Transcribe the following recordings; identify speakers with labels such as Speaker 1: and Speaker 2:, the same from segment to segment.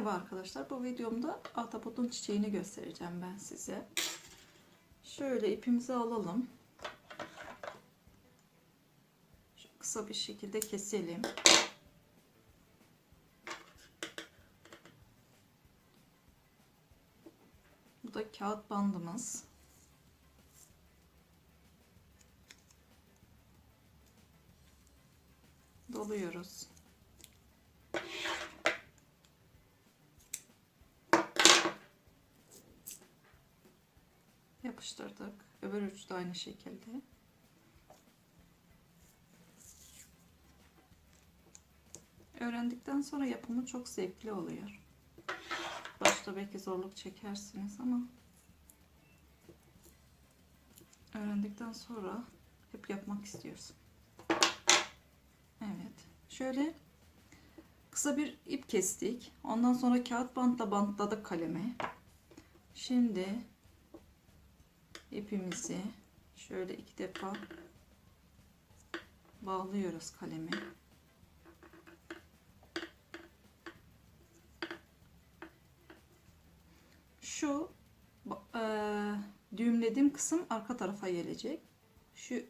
Speaker 1: Merhaba arkadaşlar. Bu videomda ahtapotun çiçeğini göstereceğim ben size. Şöyle ipimizi alalım. Şu kısa bir şekilde keselim. Bu da kağıt bandımız. Doluyoruz. yapıştırdık. Öbür ucu da aynı şekilde. Öğrendikten sonra yapımı çok zevkli oluyor. Başta belki zorluk çekersiniz ama öğrendikten sonra hep yapmak istiyoruz. Evet. Şöyle kısa bir ip kestik. Ondan sonra kağıt bantla bantladık kalemi. Şimdi ipimizi şöyle iki defa bağlıyoruz kalemi. Şu e, düğümlediğim kısım arka tarafa gelecek. Şu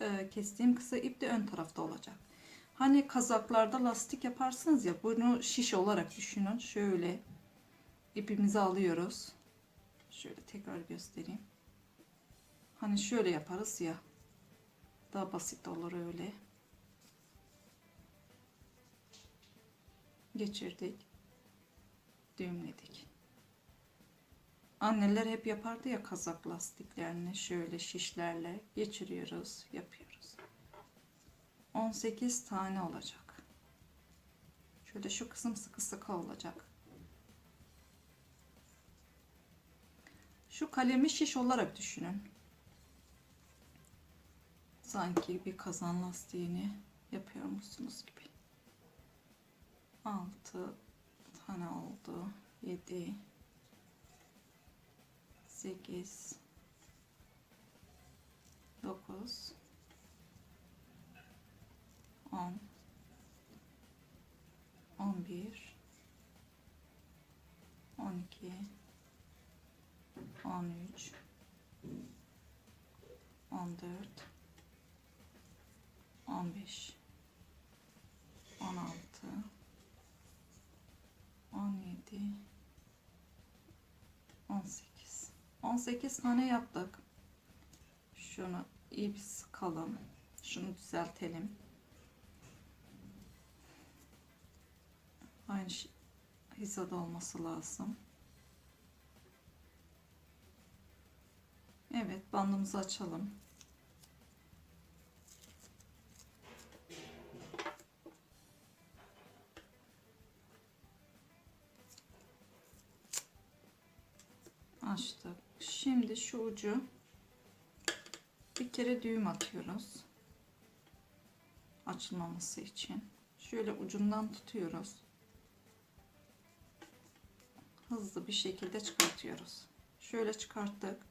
Speaker 1: e, kestiğim kısa ip de ön tarafta olacak. Hani kazaklarda lastik yaparsınız ya bunu şiş olarak düşünün. Şöyle ipimizi alıyoruz. Şöyle tekrar göstereyim. Hani şöyle yaparız ya. Daha basit olur öyle. Geçirdik. Düğümledik. Anneler hep yapardı ya kazak lastiklerini şöyle şişlerle geçiriyoruz, yapıyoruz. 18 tane olacak. Şöyle şu kısım sıkı sıkı olacak. Şu kalemi şiş olarak düşünün sanki bir kazan lastiğini yapıyormuşsunuz gibi. 6 tane oldu. 7 8 9 10 11 12 13 14 15 16 17 18 18 tane yaptık. Şunu iyi bir sıkalım. Şunu düzeltelim. Aynı şey, hizada olması lazım. Evet bandımızı açalım. şu ucu bir kere düğüm atıyoruz. Açılmaması için. Şöyle ucundan tutuyoruz. Hızlı bir şekilde çıkartıyoruz. Şöyle çıkarttık.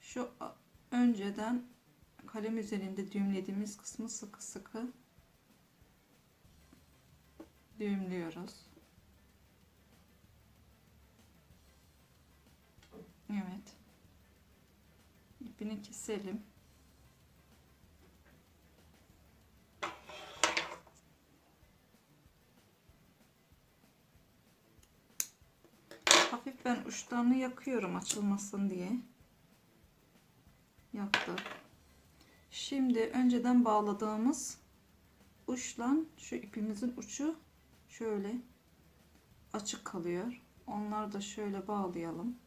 Speaker 1: Şu önceden kalem üzerinde düğümlediğimiz kısmı sıkı sıkı düğümlüyoruz. Evet ipini keselim. Hafif ben uçlarını yakıyorum açılmasın diye. Yaktık. Şimdi önceden bağladığımız uçla şu ipimizin ucu şöyle açık kalıyor. Onları da şöyle bağlayalım.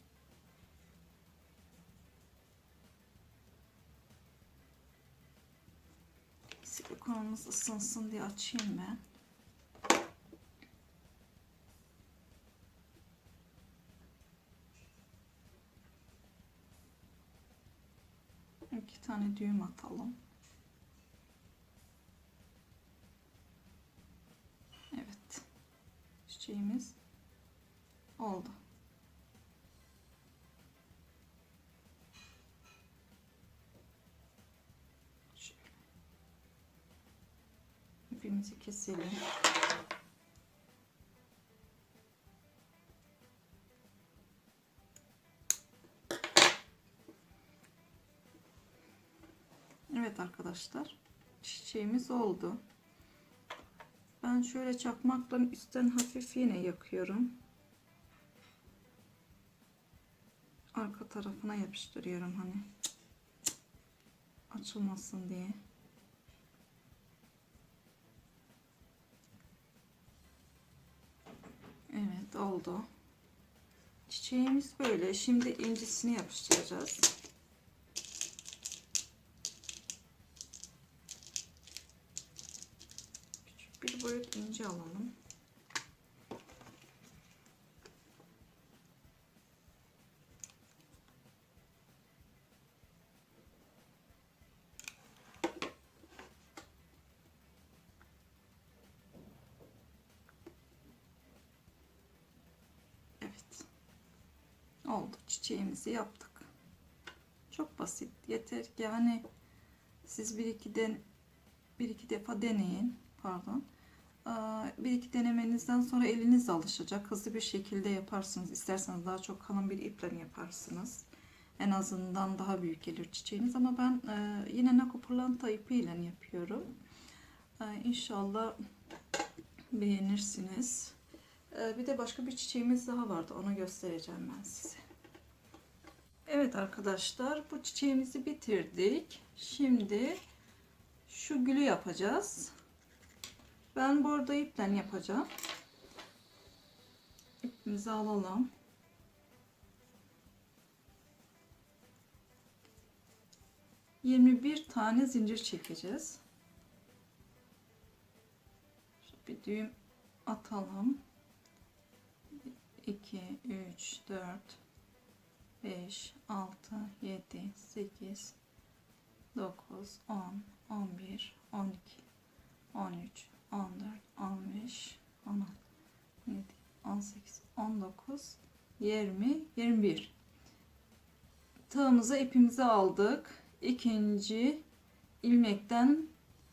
Speaker 1: Hamurumuz ısınsın diye açayım ben. İki tane düğüm atalım. Evet. Çiçeğimiz oldu. ipimizi keselim. Evet arkadaşlar çiçeğimiz oldu. Ben şöyle çakmakla üstten hafif yine yakıyorum. Arka tarafına yapıştırıyorum hani açılmasın diye. oldu. Çiçeğimiz böyle. Şimdi incisini yapıştıracağız. oldu. Çiçeğimizi yaptık. Çok basit. Yeter ki hani siz bir iki den bir iki defa deneyin. Pardon. Bir iki denemenizden sonra eliniz alışacak. Hızlı bir şekilde yaparsınız. İsterseniz daha çok kalın bir iple yaparsınız. En azından daha büyük gelir çiçeğiniz. Ama ben e, yine nakopurlanta ile yapıyorum. E, inşallah beğenirsiniz. E, bir de başka bir çiçeğimiz daha vardı. Onu göstereceğim ben size. Evet arkadaşlar bu çiçeğimizi bitirdik. Şimdi şu gülü yapacağız. Ben bu arada ipten yapacağım. İpimizi alalım. Yirmi bir tane zincir çekeceğiz. Bir düğüm atalım. İki, üç, dört. 5, 6, 7, 8, 9, 10, 11, 12, 13, 14, 15, 16, 17, 18, 19, 20, 21. Tığımıza ipimizi aldık. İkinci ilmekten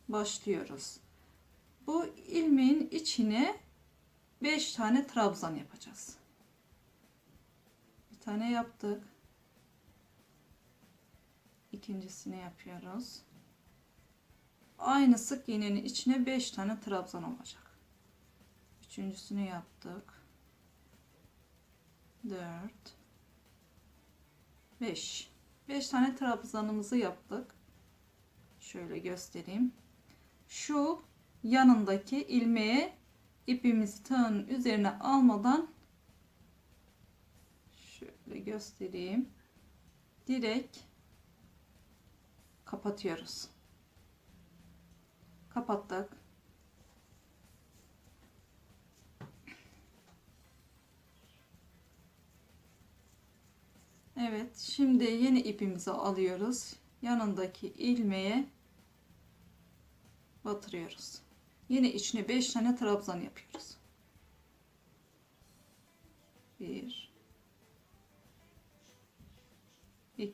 Speaker 1: başlıyoruz. Bu ilmeğin içine 5 tane trabzan yapacağız tane yaptık. İkincisini yapıyoruz. Aynı sık iğnenin içine 5 tane trabzan olacak. Üçüncüsünü yaptık. 4 5 5 tane trabzanımızı yaptık. Şöyle göstereyim. Şu yanındaki ilmeğe ipimizi tığın üzerine almadan şöyle göstereyim. Direkt kapatıyoruz. Kapattık. Evet, şimdi yeni ipimizi alıyoruz. Yanındaki ilmeğe batırıyoruz. Yine içine 5 tane trabzan yapıyoruz. 1 2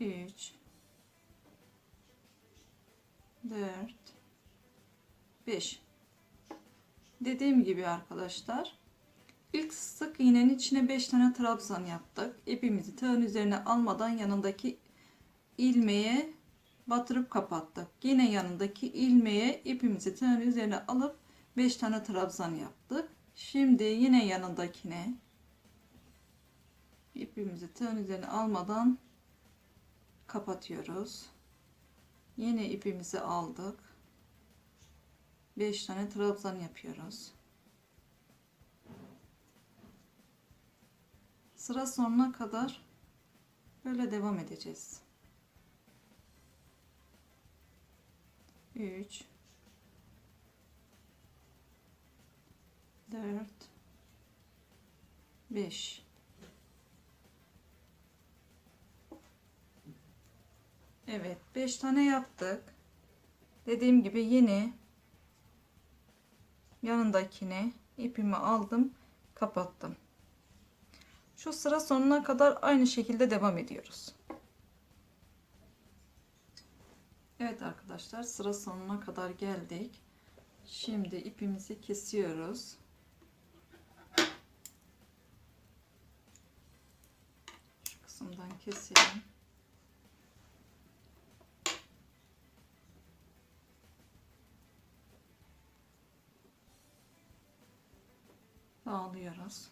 Speaker 1: 3 4 5 Dediğim gibi arkadaşlar ilk sık iğnenin içine 5 tane trabzan yaptık. İpimizi tığın üzerine almadan yanındaki ilmeğe batırıp kapattık. Yine yanındaki ilmeğe ipimizi tığın üzerine alıp 5 tane trabzan yaptık. Şimdi yine yanındakine ipimizi tığın üzerine almadan kapatıyoruz. Yeni ipimizi aldık. 5 tane trabzan yapıyoruz. Sıra sonuna kadar böyle devam edeceğiz. 3 4 5 Evet 5 tane yaptık. Dediğim gibi yeni yanındakini ipimi aldım kapattım. Şu sıra sonuna kadar aynı şekilde devam ediyoruz. Evet arkadaşlar sıra sonuna kadar geldik. Şimdi ipimizi kesiyoruz. Şu kısımdan keselim. bağlıyoruz.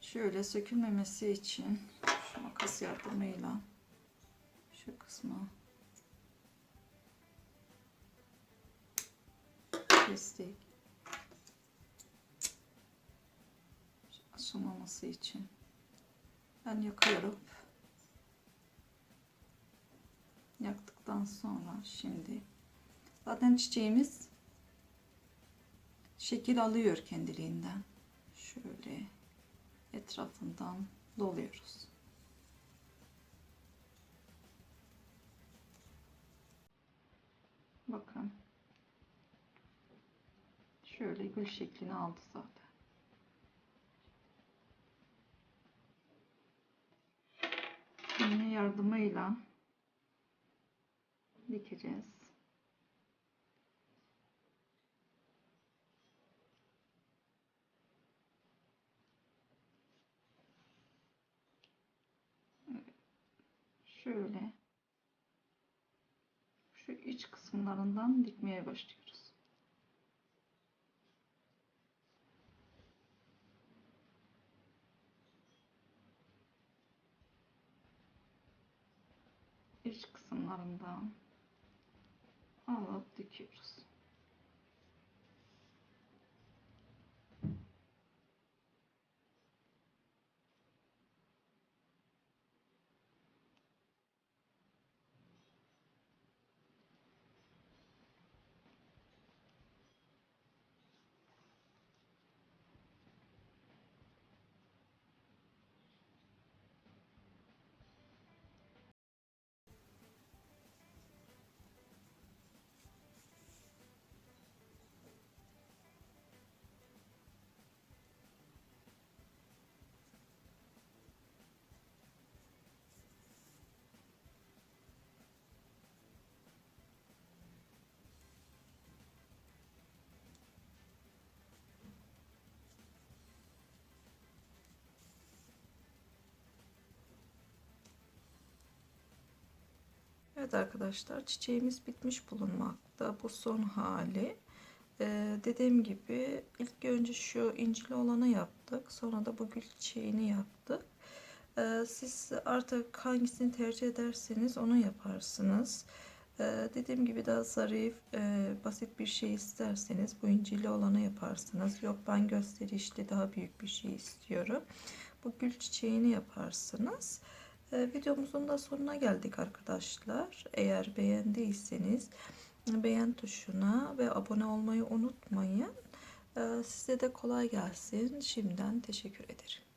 Speaker 1: Şöyle sökülmemesi için şu makas yardımıyla şu kısmı kestik. Asılmaması için ben yakıyorum. Yaktıktan sonra şimdi Zaten çiçeğimiz şekil alıyor kendiliğinden. Şöyle etrafından doluyoruz. Bakın. Şöyle gül şeklini aldı zaten. Şimdi yardımıyla dikeceğiz. şöyle şu iç kısımlarından dikmeye başlıyoruz. İç kısımlarından alıp dikiyoruz. Evet arkadaşlar çiçeğimiz bitmiş bulunmakta. Bu son hali. Ee, dediğim gibi ilk önce şu incili olanı yaptık. Sonra da bu gül çiçeğini yaptık. Ee, siz artık hangisini tercih ederseniz onu yaparsınız. Ee, dediğim gibi daha zarif, e, basit bir şey isterseniz bu incili olanı yaparsınız. Yok ben gösterişli daha büyük bir şey istiyorum. Bu gül çiçeğini yaparsınız. Ee, videomuzun da sonuna geldik arkadaşlar. Eğer beğendiyseniz beğen tuşuna ve abone olmayı unutmayın. Ee, size de kolay gelsin. Şimdiden teşekkür ederim.